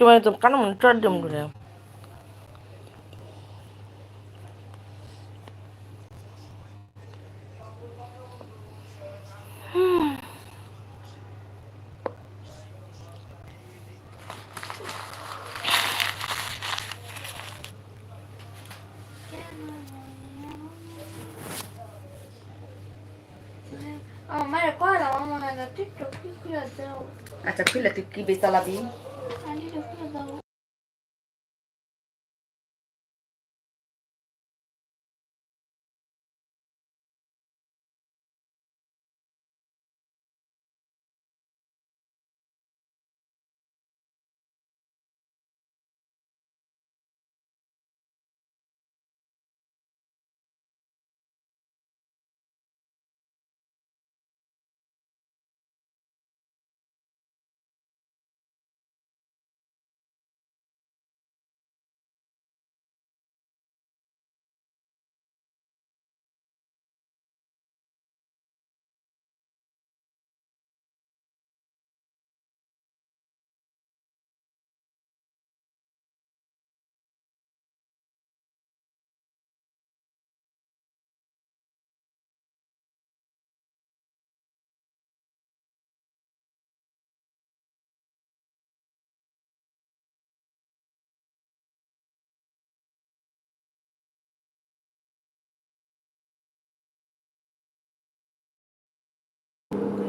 মানে তো কারণ চট দিম করে আমার কলা আমার না টিকটক কি করে দাও আচ্ছা খুলে তুই কি বেচালাবি আনি করে দাও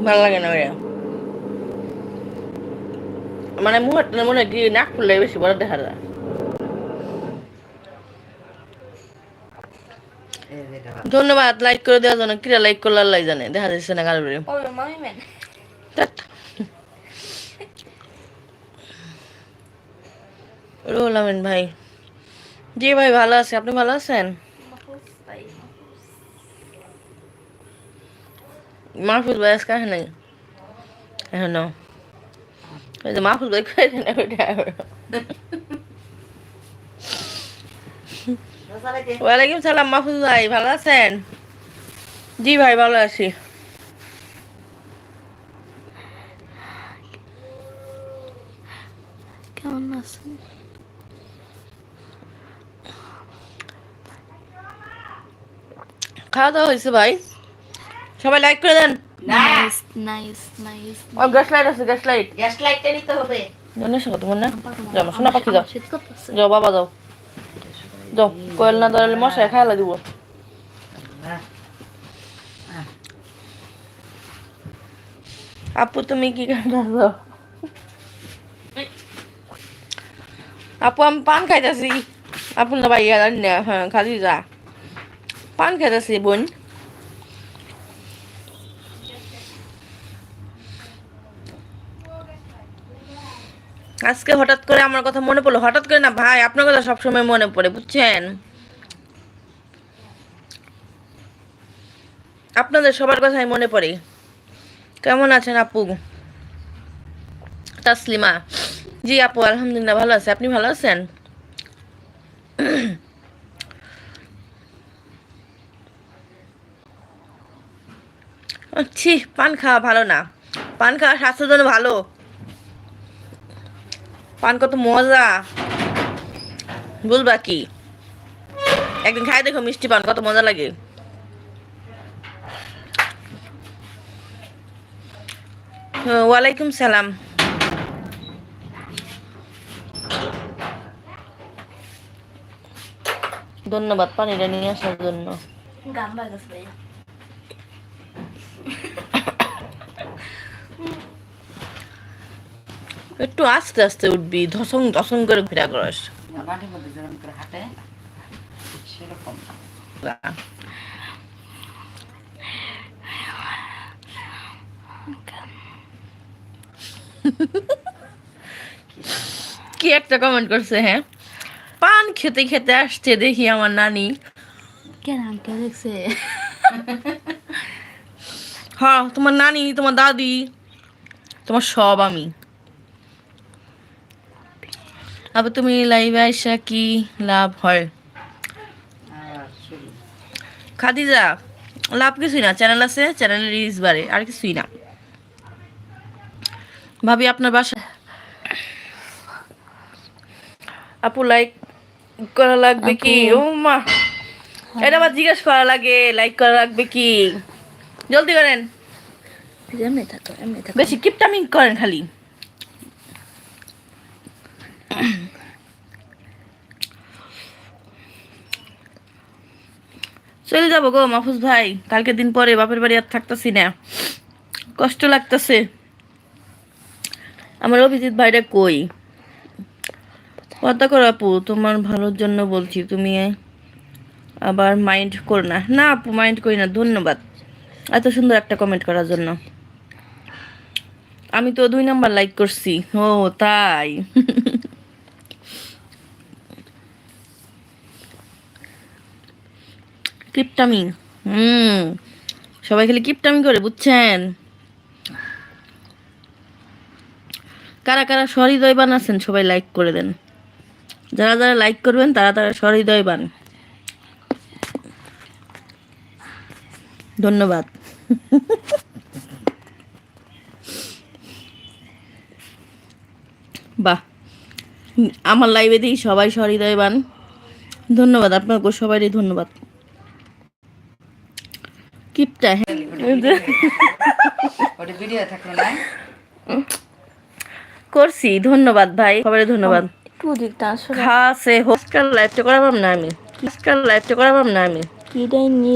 ভালো লাগে না মানে মুখটা মনে কি নাক ফুললে বেশি বড় দেখা যায়। ধন্যবাদ লাইক করে দেওয়ার জন্য কিরা লাইক করলে আল্লাহ জানে দেখা যাচ্ছে না কারোর রুহুল আমিন ভাই। জি ভাই ভালো আছে আপনি ভালো আছেন? মাহফুজ ভাই আজকে আসে নাই? এখন মাহফুজ ভাই করে দেন ওইটা ওয়ালাইকুম সালাম মাহফুজ ভাই ভালো আছেন? জি ভাই ভালো আছি। কেমন আছেন? খাওয়া দাওয়া হয়েছে ভাই? সবাই লাইক করে দেন। না। নাইস নাইস নাইস ও গ্যাস লাইট আছে গ্যাস লাইট গ্যাস লাইটটা নিতে হবে। জানিস সঙ্গে তোমার যাও শোনা পাখি যাও। যাও বাবা যাও। যাও কোয়েল না ধরলে মশাই খাইলা দিব। আপু তুমি কি খাইতেছো আপু আমি পান খাইতেছি। আপু না ভাই হ্যাঁ খালি যা। পান খাইতেছি বোন। আজকে হঠাৎ করে আমার কথা মনে পড়ল। হঠাৎ করে না, ভাই, আপনার কথা সবসময় মনে পড়ে, বুঝছেন? আপনাদের সবার কথাই মনে পড়ে। কেমন আছেন আপু? তাসলিমা। জি আপু, আলহামদুলিল্লাহ ভালো আছে। আপনি ভালো আছেন? ছি, পান খাওয়া ভালো না। পান খাওয়া স্বাস্থ্যের জন্য ভালো। পান কত মজা। বলবা কি? একদিন খাই দেখো মিষ্টি পান, কত মজা লাগে। ওয়ালাইকুম সালাম। ধন্যবাদ, পানিটা নিয়ে আসার জন্য। গান বাজাস একটু আস্তে আস্তে উঠবি ধসং ধসং করে ঘুরা করস কি একটা কমেন্ট করছে হ্যাঁ? পান খেতে খেতে আসছে দেখি আমার নানি। কেন আঙ্কেল দেখছে? হ্যাঁ তোমার নানি তোমার দাদি তোমার সব আমি। আবার তুমি লাইভে আইসা কি লাভ হয়? খাদিজা লাভ কিছুই না চ্যানেল আছে চ্যানেলের রিচ বাড়ে আর কিছুই না। ভাবি আপনার বাসা আপু লাইক করা লাগবে কি? ও মা। এটা আবার জিজ্ঞেস করা লাগে লাইক করা লাগবে কি? জলদি করেন। এমনি থাকো এমনি থাকো। বেশি কিপটামিং করেন খালি। চলে যাব গো মাহফুজ ভাই। কালকে দিন পরে বাপের বাড়ি আর থাকতেছি না। কষ্ট লাগতেছে। আমার অভিজিৎ ভাইটা কই? কথা করো আপু, তোমার ভালোর জন্য বলছি। তুমি আবার মাইন্ড করো না। না আপু মাইন্ড করি না। ধন্যবাদ। এত সুন্দর একটা কমেন্ট করার জন্য। আমি তো দুই নাম্বার লাইক করছি। ও, তাই। কিপটামি হুম। সবাই খালি কিপটামি করে, বুঝছেন? কারা কারা সহৃদয় বান আছেন, সবাই লাইক করে দেন। যারা যারা লাইক করবেন, তারা তারা সহৃদয় বান। ধন্যবাদ। বাহ। আমার লাইভে দিই সবাই সহৃদয়বান ধন্যবাদ আপনাকে সবারই ধন্যবাদ। কিপটা হ্যাঁ। ওটা ভিডিও থাকল না? করছি ধন্যবাদ ভাই সবারই ধন্যবাদ। খাসে হোস্টেল লাইফটা করাবাম না আমি। হোস্টেল লাইফটা করাবাম না আমি। কি ডাইনি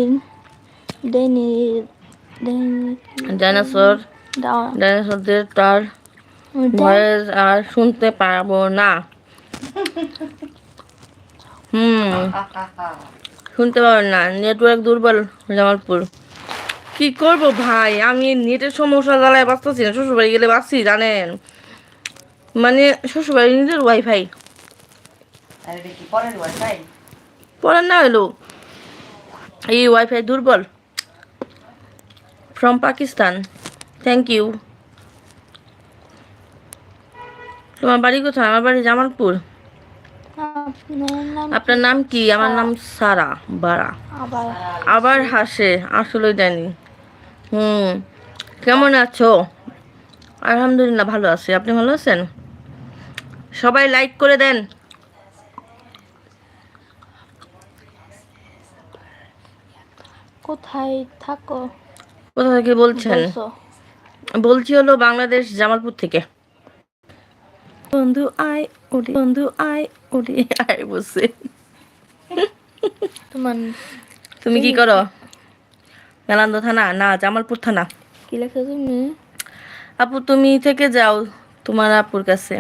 ডাইনি ডাইনি ডাইনোসর। ডাইনোসরদের তার ভয়েস আর শুনতে পারব না। হুম। শুনতে পারবেন না। নেটওয়ার্ক দুর্বল জামালপুর। কি করব ভাই? আমি নেটের সমস্যা জ্বালায় বাঁচতেছি না। শ্বশুরবাড়ি গেলে বাঁচছি জানেন? মানে শ্বশুরবাড়ি নিজের ওয়াইফাই পরের না হলো। এই ওয়াইফাই দুর্বল। ফ্রম পাকিস্তান থ্যাংক ইউ তোমার বাড়ি কোথায়? আমার বাড়ি জামালপুর। আপনার নাম কি? আমার নাম সারা বারা। আবার আবার হাসে আসলে জানি। হুম। কেমন আছো? আলহামদুলিল্লাহ ভালো আছি। আপনি ভালো আছেন? সবাই লাইক করে দেন। কোথায় থাকো? কোথা থেকে বলছেন? বলছি। হলো বাংলাদেশ জামালপুর থেকে। বন্ধু আয় ওরে বন্ধু আয় ওরে আয় বসে। তোমার তুমি কি করো? মেলান্দ থানা না জামালপুর থানা। কি লেখা তুমি? আপু তুমি থেকে যাও তোমার আপুর কাছে।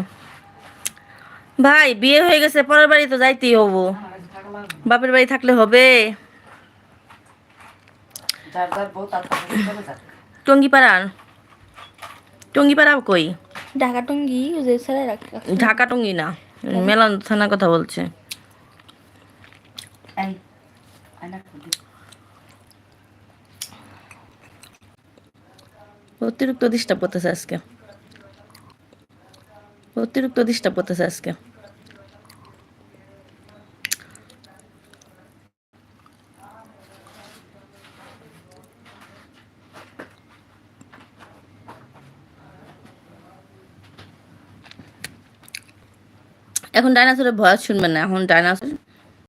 ভাই বিয়ে হয়ে গেছে পরের বাড়ি তো যাইতেই হব। বাপের বাড়ি থাকলে হবে। যাক। টঙ্গিপাড়া টঙ্গিপাড়া কই? ঢাকা টঙ্গি ঢাকা টঙ্গি না মেলান্দ থানার কথা বলছে এই আয়না খুলি অতিরিক্ত ডিস্টার্ব করতেছে আজকে। অতিরিক্ত ডিস্টার্ব করতেছে আজকে। এখন ডাইনাসরের ভয় শুনবেন না, এখন ডাইনাসর